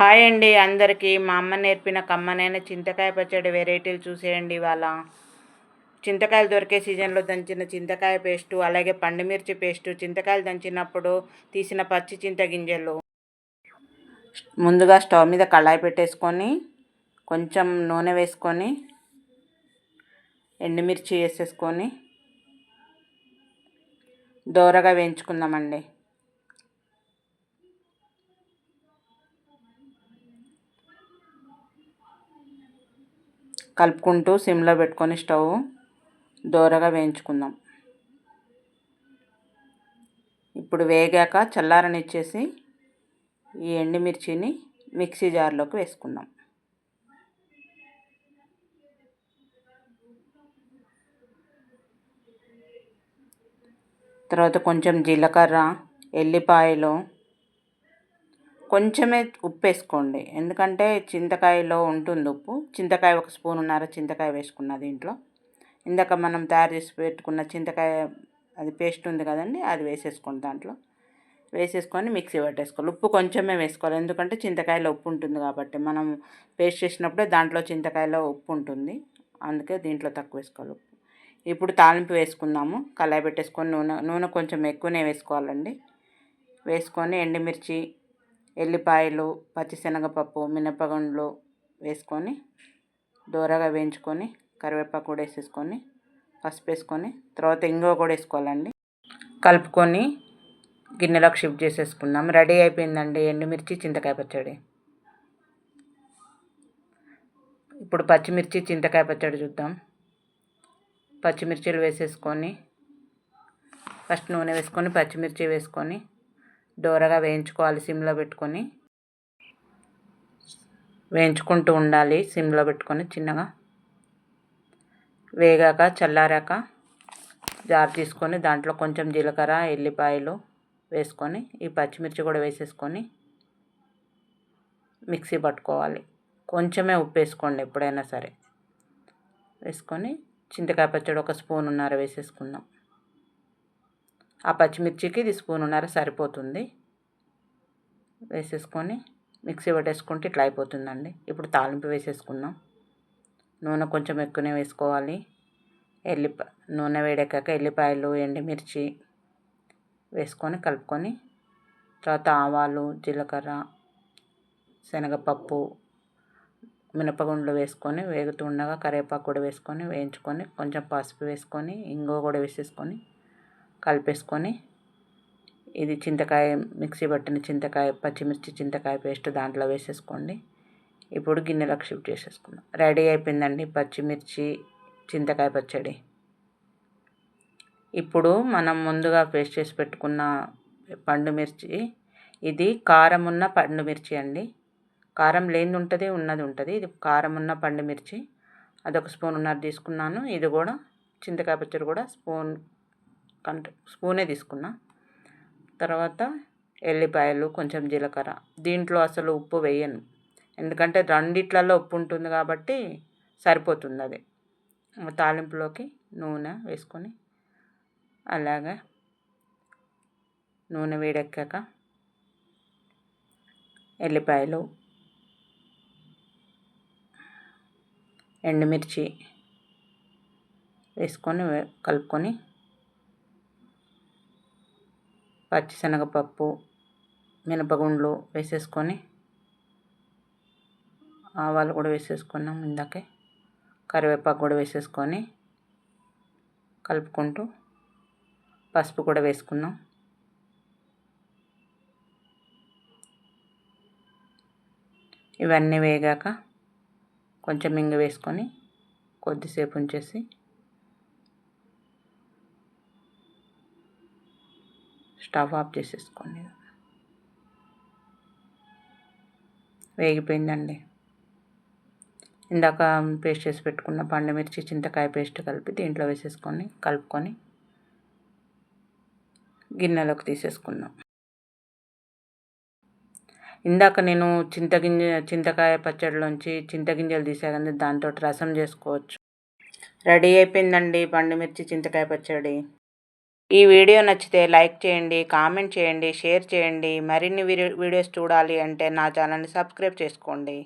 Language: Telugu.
హాయ్ అండి అందరికీ. మా అమ్మ నేర్పిన కమ్మనైన చింతకాయ పచ్చడి వెరైటీలు చూసేయండి ఇవాళ. చింతకాయలు దొరికే సీజన్లో దంచిన చింతకాయ పేస్టు అలాగే పండుమిర్చి పేస్టు చింతకాయలు దంచినప్పుడు తీసిన పచ్చి చింత గింజలు. ముందుగా స్టవ్ మీద కళాయి పెట్టేసుకొని కొంచెం నూనె వేసుకొని ఎండుమిర్చి వేసేసుకొని దోరగా వేయించుకుందామండి. కలుపుకుంటూ సిమ్లో పెట్టుకొని స్టవ్ దోరగా వేయించుకుందాం. ఇప్పుడు వేగాక చల్లారనిచ్చేసి ఈ ఎండుమిర్చిని మిక్సీ జార్లోకి వేసుకుందాం. తర్వాత కొంచెం జీలకర్ర ఎల్లిపాయలు కొంచెమే ఉప్పు వేసుకోండి ఎందుకంటే చింతకాయలో ఉంటుంది ఉప్పు. చింతకాయ ఒక స్పూన్ ఉన్నార చింతకాయ వేసుకున్న దీంట్లో. ఇందాక మనం తయారు చేసి పెట్టుకున్న చింతకాయ అది పేస్ట్ ఉంది కదండి అది వేసేసుకోండి దాంట్లో. వేసేసుకొని మిక్సీ పట్టేసుకోవాలి. ఉప్పు కొంచెమే వేసుకోవాలి. ఎందుకంటే చింతకాయలో ఉప్పు ఉంటుంది కాబట్టి మనం పేస్ట్ చేసినప్పుడే దాంట్లో చింతకాయలో ఉప్పు ఉంటుంది. అందుకే దీంట్లో తక్కువ వేసుకోవాలి ఉప్పు. ఇప్పుడు తాలింపు వేసుకుందాము. కళాయి పెట్టేసుకొని నూనె నూనె కొంచెం ఎక్కువనే వేసుకోవాలండి. వేసుకొని ఎండుమిర్చి ఎల్లిపాయలు పచ్చిశనగపప్పు మినపగుండ్లు వేసుకొని దూరగా వేయించుకొని కరివేపాకు కూడా వేసేసుకొని పసుపు వేసుకొని తర్వాత ఇంగువ కూడా వేసుకోవాలండి. కలుపుకొని గిన్నెలోకి షిఫ్ట్ చేసేసుకుందాం. రెడీ అయిపోయిందండి ఎండుమిర్చి చింతకాయ పచ్చడి. ఇప్పుడు పచ్చిమిర్చి చింతకాయ పచ్చడి చూద్దాం. పచ్చిమిర్చిలు వేసేసుకొని ఫస్ట్ నూనె వేసుకొని పచ్చిమిర్చి వేసుకొని దోరగా వేయించుకోవాలి సిమ్లో పెట్టుకొని. వేయించుకుంటూ ఉండాలి సిమ్లో పెట్టుకొని చిన్నగా. వేగాక చల్లారాక జార్ తీసుకొని దాంట్లో కొంచెం జీలకర్ర ఎల్లిపాయలు వేసుకొని ఈ పచ్చిమిర్చి కూడా వేసేసుకొని మిక్సీ పట్టుకోవాలి. కొంచెమే ఉప్పు వేసుకోండి ఎప్పుడైనా సరే. వేసుకొని చింతకాయ పచ్చడి ఒక స్పూన్ ఉన్నారా వేసేసుకుందాం. ఆ పచ్చిమిర్చికి ఇది స్పూన్ ఉన్నర సరిపోతుంది. వేసేసుకొని మిక్సీ పట్టేసుకుంటే ఇట్లా అయిపోతుందండి. ఇప్పుడు తాలింపు వేసేసుకుందాం. నూనె కొంచెం ఎక్కువనే వేసుకోవాలి. ఎల్లిపా నూనె వేడెక్కాక ఎల్లిపాయలు ఎండుమిర్చి వేసుకొని కలుపుకొని తర్వాత ఆవాలు జీలకర్ర శనగపప్పు మినపగుండ్లు వేసుకొని వేగుతుండగా కరివేపాకు కూడా వేసుకొని వేయించుకొని కొంచెం పసుపు వేసుకొని ఇంగువ కూడా వేసేసుకొని కలిపేసుకొని ఇది చింతకాయ మిక్సీ పట్టిన చింతకాయ పచ్చిమిర్చి చింతకాయ పేస్ట్ దాంట్లో వేసేసుకోండి. ఇప్పుడు గిన్నెలకు షిఫ్ట్ చేసేసుకుందాం. రెడీ అయిపోయిందండి పచ్చిమిర్చి చింతకాయ పచ్చడి. ఇప్పుడు మనం ముందుగా పేస్ట్ చేసి పెట్టుకున్న పండు మిర్చి ఇది కారం ఉన్న పండు మిర్చి అండి. కారం లేనిది ఉంటుంది ఉన్నది ఉంటుంది. ఇది కారం ఉన్న పండు మిర్చి. అదొక స్పూన్ ఉన్నది తీసుకున్నాను. ఇది కూడా చింతకాయ పచ్చడి కూడా స్పూన్ కంట స్పూనే తీసుకున్నా. తర్వాత ఎల్లిపాయలు కొంచెం జీలకర్ర. దీంట్లో అసలు ఉప్పు వేయను. ఎందుకంటే రెండిట్లలో ఉప్పు ఉంటుంది కాబట్టి సరిపోతుంది అది. తాలింపులోకి నూనె వేసుకొని అలాగే నూనె వేడెక్కాక ఎల్లిపాయలు ఎండుమిర్చి వేసుకొని కలుపుకొని పచ్చిశనగపప్పు మినపగుండ్లు వేసేసుకొని ఆవాలు కూడా వేసేసుకున్నాం ఇందాకే. కరివేపాకు కూడా వేసేసుకొని కలుపుకుంటూ పసుపు కూడా వేసుకున్నాం. ఇవన్నీ వేగాక కొంచెం ఇంగ వేసుకొని కొద్దిసేపు ఉంచేసి స్టవ్ ఆఫ్ చేసేసుకోండి వేగిపోయిందండి. ఇందాక పేస్ట్ చేసి పెట్టుకున్న పండుమిర్చి చింతకాయ పేస్ట్ కలిపి దీంట్లో వేసేసుకొని కలుపుకొని గిన్నెలోకి తీసేసుకుందాం. ఇందాక నేను చింతగింజ చింతకాయ పచ్చడిలోంచి చింతగింజలు తీసా కానీ దాంతో రసం చేసుకోవచ్చు. రెడీ అయిపోయిందండి పండుమిర్చి చింతకాయ పచ్చడి. ఈ వీడియో నచ్చితే లైక్ చేయండి కామెంట్ చేయండి షేర్ చేయండి. మరిన్ని వీడియోస్ చూడాలి అంటే నా ఛానల్ని సబ్స్క్రైబ్ చేసుకోండి.